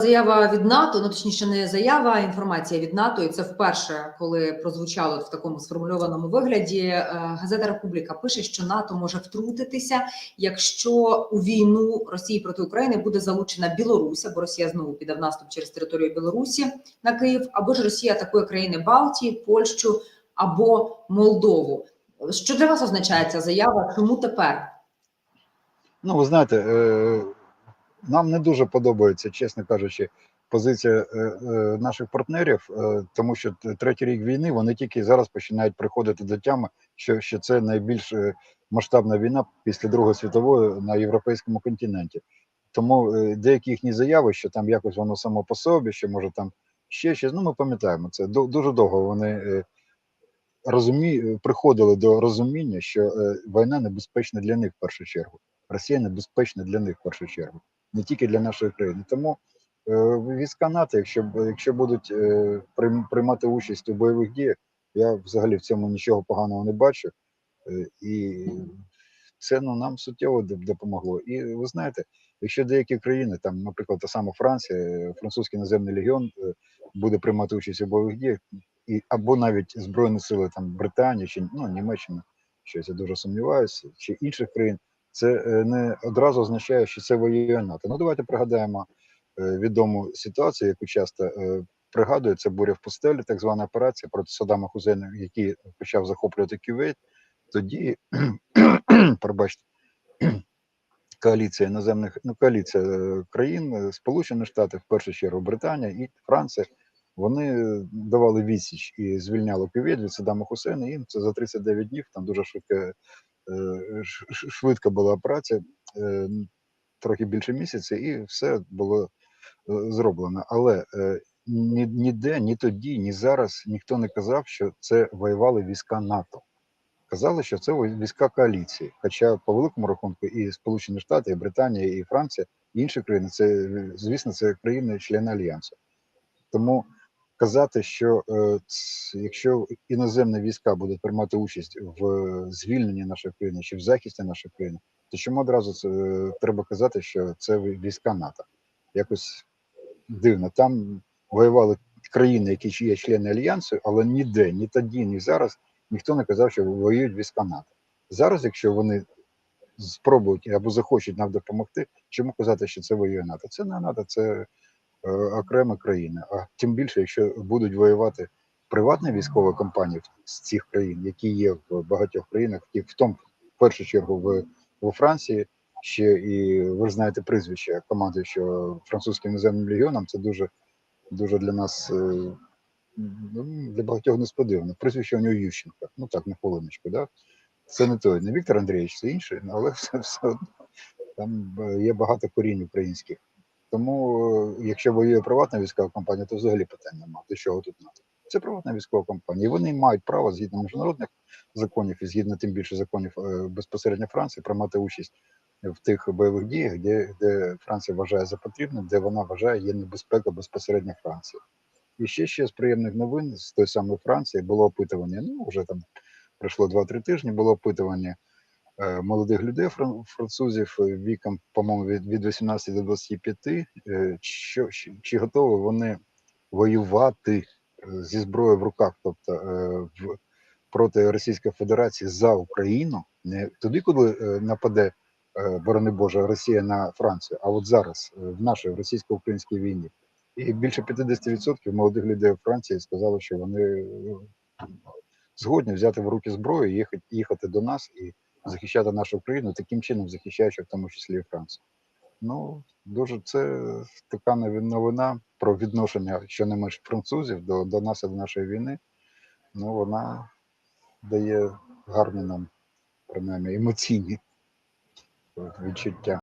Заява від НАТО, ну точніше, не заява, а інформація від НАТО, і це вперше, коли прозвучало в такому сформульованому вигляді. Е, Газета Републіка пише, що НАТО може втрутитися, якщо у війну Росії проти України буде залучена Білорусь, або Росія знову піде в наступ через територію Білорусі на Київ, або ж Росія атакує країни Балтії, Польщу або Молдову. Що для вас означає ця заява? Чому тепер? Ну, ви знаєте, е, нам не дуже подобається, чесно кажучи, позиція е, е, наших партнерів, е, тому що третій рік війни вони тільки зараз починають приходити до тями, що, що це найбільш масштабна війна після Другої світової на європейському континенті. Тому деякі їхні заяви, що там якось воно само по собі, що може там ще щось. Ну, ми пам'ятаємо це. Ду- Дуже довго вони розумі... приходили до розуміння, що війна небезпечна для них в першу чергу. Росія небезпечна для них в першу чергу, не тільки для нашої країни. Тому е, війська НАТО, якщо якщо будуть е, приймати участь у бойових діях, я взагалі в цьому нічого поганого не бачу. Е, і це ну, нам суттєво допомогло. І ви знаєте, якщо деякі країни, там, наприклад, та сама Франція, французький наземний легіон буде приймати участь у бойових діях, і або навіть збройні сили там Британії чи ну Німеччина, щось я дуже сумніваюся, чи інших країн, це е, не одразу означає, що це воює НАТО. Ну давайте пригадаємо е, відому ситуацію, яку часто е, це буря в пустелі, так звана операція проти Саддама Хузейна, який почав захоплювати Кювейт. Тоді, пробачте, коаліція іноземних, ну коаліція країн, Сполучені Штати, в першу чергу Британія і Франція, вони давали відсіч і звільняли Кювейт від Саддама Хусейна. Їм це за 39 днів там дуже швидко, швидка була операція, е, трохи більше місяця, і все було е, зроблено. Але е, ні, ніде, ні тоді, ні зараз ніхто не казав, що це воювали війська НАТО. Казали, що це війська коаліції. Хоча по великому рахунку і Сполучені Штати, і Британія, і Франція, і інші країни це звісно, це країни-члени альянсу. Тому казати, що е, якщо іноземні війська будуть приймати участь в звільненні нашої країни чи в захисті нашої країни, то чому одразу це е, треба казати, що це війська НАТО? Якось дивно. Там воювали країни, які є члени альянсу, але ніде, ні тоді, ні зараз ніхто не казав, що воюють війська НАТО. Зараз, якщо вони спробують або захочуть нам допомогти, чому казати, що це воює НАТО? Це не НАТО, це е, окрема країна. А тим більше, якщо будуть воювати приватні військові компанії з цих країн, які є в багатьох країнах, і в тому в першу чергу в, в Франції. Ще і ви ж знаєте прізвище команди, що французьким іноземним легіоном це дуже дуже для нас е, ну, для багатьох несподівано. Прізвище у нього Ющенко. Ну так, на хвилиночку, да? Це не той, не Віктор Андрійович, це інший, але все, все одно там е, є багато корінь українських. Тому, е, якщо воює приватна військова компанія, то взагалі питань немає. До чого тут НАТО? Це приватна військова компанія. І вони мають право згідно міжнародних законів і згідно тим більше законів е, безпосередньо Франції приймати участь в тих бойових діях, де, де Франція вважає за потрібне, де вона вважає є небезпека безпосередньо Франції. І ще ще з приємних новин з тої самої Франції було опитування. Ну вже там пройшло 2-3 тижні. Було опитування молодих людей, фран- французів е, віком, по-моєму, від, від 18 до 25, е, що, чи, готові вони воювати е, зі зброєю в руках, тобто е, в, проти Російської Федерації за Україну, не тоді, коли е, нападе, е, борони Боже, Росія на Францію, а от зараз, е, в нашій російсько-українській війні. І більше 50% молодих людей у Франції сказали, що вони е, згодні взяти в руки зброю, їхати, їхати до нас і захищати нашу країну, таким чином захищаючи в тому числі і Францію. Ну, дуже це така новина про відношення що не менш французів до, до нас і до нашої війни. Ну, вона дає гарні нам, принаймні, емоційні відчуття.